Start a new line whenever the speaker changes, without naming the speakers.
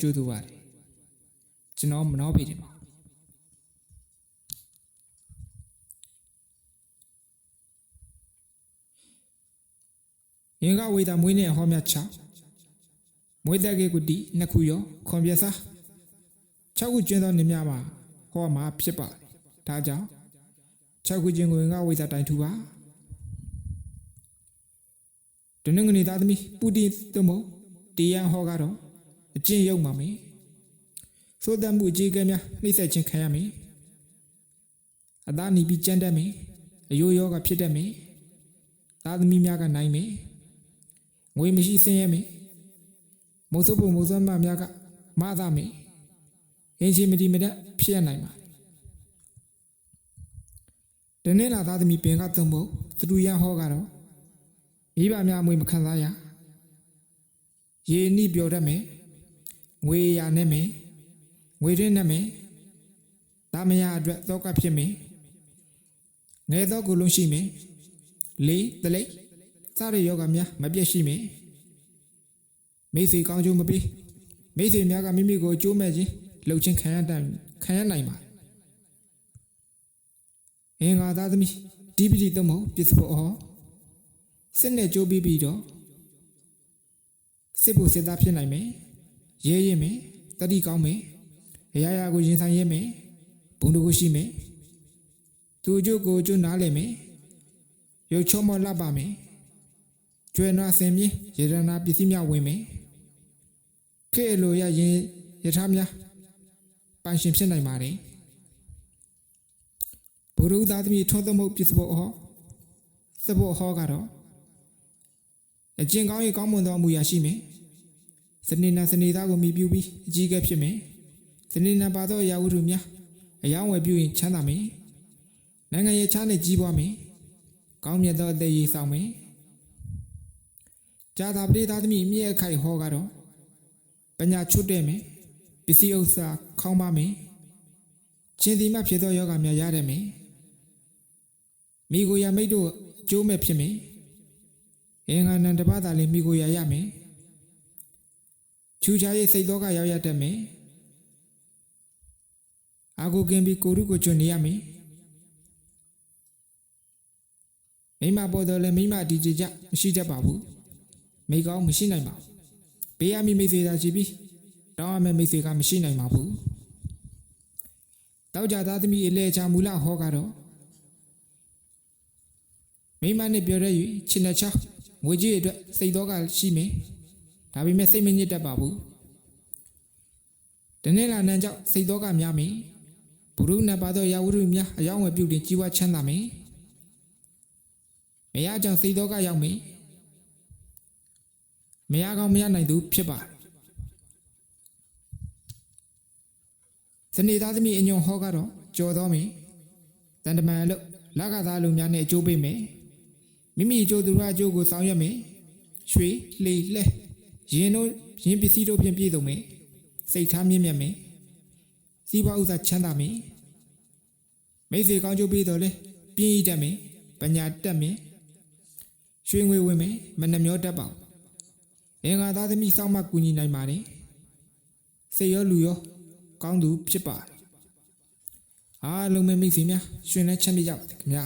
ကြိုးတူပါတယ်ကျွန်တော်မနှောပေးတယ်ပါရင်ကဝေတာမွေးနဲ့ဟောမြချမွေးတဲ့ကေကုတီနှစ်ခုရောခွန်ပြစား6ခုကျွင်းသောနေများမှာဟောမှာဖြစ်ပါတယ်ဒါကြောင့်6ခုချင်းကိုရင်ကဝေတာတိုင်ထူပါတနင်္ဂနွေသားသမီးပူတင်သို့မဟုတ် တီယန်ဟောကတော့အကျင့်ရုံမှာမယ်သို့တမ်းမှုအကြီးအကဲများနှိမ့်ဆက်ခြင်းခံရမယ်အသားနီပြီးကြမ်းတတ်မယ်အယိုးယောဂဖြစ်တတ်မယ်သားသမီးများကနိုင်မယ်ငွေမရှိဆင်းရဲမယ်မုံစုပ်ပုံမုံစွမ်းမများကမသားမယ်အင်းရှိမတီမတက်ဖြစ်ရနိုင်ပါတနေ့လာသားသမီးပင်ကသုံးဖို့သူတို့ရန်ဟောကတော့မိဘများအမွေမခံစားရ ရေနိပြောတတ်မယ်ငွေရနဲ့မယ်ငွေရင်းနဲ့မယ်ဒါမယာအတွက်သောကဖြစ်မယ်ငယ်သောကိုလုံးရှိမယ်လေးတလိပ်စတဲ့ယောဂများမပြတ်ရှိမယ်မိတ်ဆွေကောင်းကျိုးမပေးမိတ်ဆွေများကမိမိကိုအကျိုးမဲ့ခြင်းလှုပ်ခြင်းခံရတတ်ခံရနိုင်ပါအင်္ဂါသားသမီးဒီပတိသုံးဖို့ပစ္စဖို့ဟောစစ်နဲ့ကြိုးပြီးပြီးတော့ စစ်ဖို့စစ်သားဖြစ်နိုင်မယ်ရဲရဲမယ်တတိကောင်းမယ်အရာရာကိုရင်ဆိုင်ရဲမယ်ဘုံတို့ကိုရှိမယ်သူအကျိုးကိုအကျိုးနားလည်မယ်ရုပ်ချုံမလှပမယ်ကျွဲနာဆင်မြင်းရေရနာပစ္စည်းများဝင်မယ်ခေအလိုရရင်ယထာများပိုင်ရှင်ဖြစ်နိုင်ပါတယ်ဘုရုသားသမီးထွန်းသမုတ်ပစ္စဖို့ဟောစဖို့ဟောကတော့အကျင့်ကောင်းရေးကောင်းမွန်သောအမှုရာရှိမယ် စနေနာစနေသားကိုမိပြုပြီးအကြီးကဲဖြစ်မယ်စနေနာပါသောအရာဝတ္ထုများအယောင်းဝယ်ပြုရင်ချမ်းသာမယ်နိုင်ငံရဲ့ချားနဲ့ကြီးပွားမယ်ကောင်းမြတ်သောအသက်ရည်ဆောင်မယ်ဂျာသာပရိသသမီးမြည့်အခိုက်ဟောကတော့ပညာချွတ်တဲ့မယ်ပစ္စည်းဥစ္စာခေါင်းပါမယ်ချင်းဒီမှဖြစ်သောယောဂများရတဲ့မယ်မိကိုရမိတ်တို့အကျိုးမဲ့ဖြစ်မယ်အင်္ဂါနံတပါးသာလည်းမိကိုရရမယ် ချူချာရေးစိတ်တော်ကရောက်ရတတ်မယ်အာကိုကင်ပြီးကိုရုကိုကျွနေရမယ်မိမပေါ်တော့လည်းမိမဒီကြကြမရှိတတ်ပါဘူးမိကောင်းမရှိနိုင်ပါဘူးဘေးရမိမိသေးတာရှိပြီးတောင်းရမယ့်မိသေးကမရှိနိုင်ပါဘူးတောက်ကြသားသမီးအလဲချာမူလဟောကတော့မိမနဲ့ပြောတဲ့၍ချစ်နဲ့ချောင်းငွေကြီးအတွက်စိတ်တော့ကရှိမယ် ဒါပေမဲ့စိတ်မညစ်တတ်ပါဘူးတနေ့လာနန်းကြောင့်စိတ်တော့ကများမယ်ဘုရုနဲ့ပါသောရာဝတ္ထုများအယောင်းဝယ်ပြုတင်ကြီးဝါချမ်းသာမယ်မရကြောင့်စိတ်တော့ကရောက်မယ်မရကောင်းမရနိုင်သူဖြစ်ပါတယ်စနေသားသမီးအညွန်ဟောကတော့ကြော်တော်မင်းတန်တမန်လို့လကသားလူများနဲ့အကျိုးပေးမယ်မိမိအကျိုးသူရအကျိုးကိုဆောင်ရွက်မယ်ရွှေလှေလှဲ ရင်တို့ရင်ပစ္စည်းတို့ဖြင့်ပြည့်စုံမယ်စိတ်ထားမြင့်မြတ်မယ်စီးပွားဥစ္စာချမ်းသာမယ်မိစေကောင်းကျိုးပေးတော်လဲပြင်းရတတ်မယ်ပညာတက်မယ်ရွှေငွေဝင်မယ်မနှမျောတတ်ပါဘူးအင်္ဂါသားသမီးစောင့်မကူညီနိုင်ပါတယ်စိတ်ရောလူရောကောင်းသူဖြစ်ပါတယ်အားလုံးပဲမိတ်ဆွေများရှင်နဲ့ချမ်းမြေ့ကြပါစေခင်ဗျာ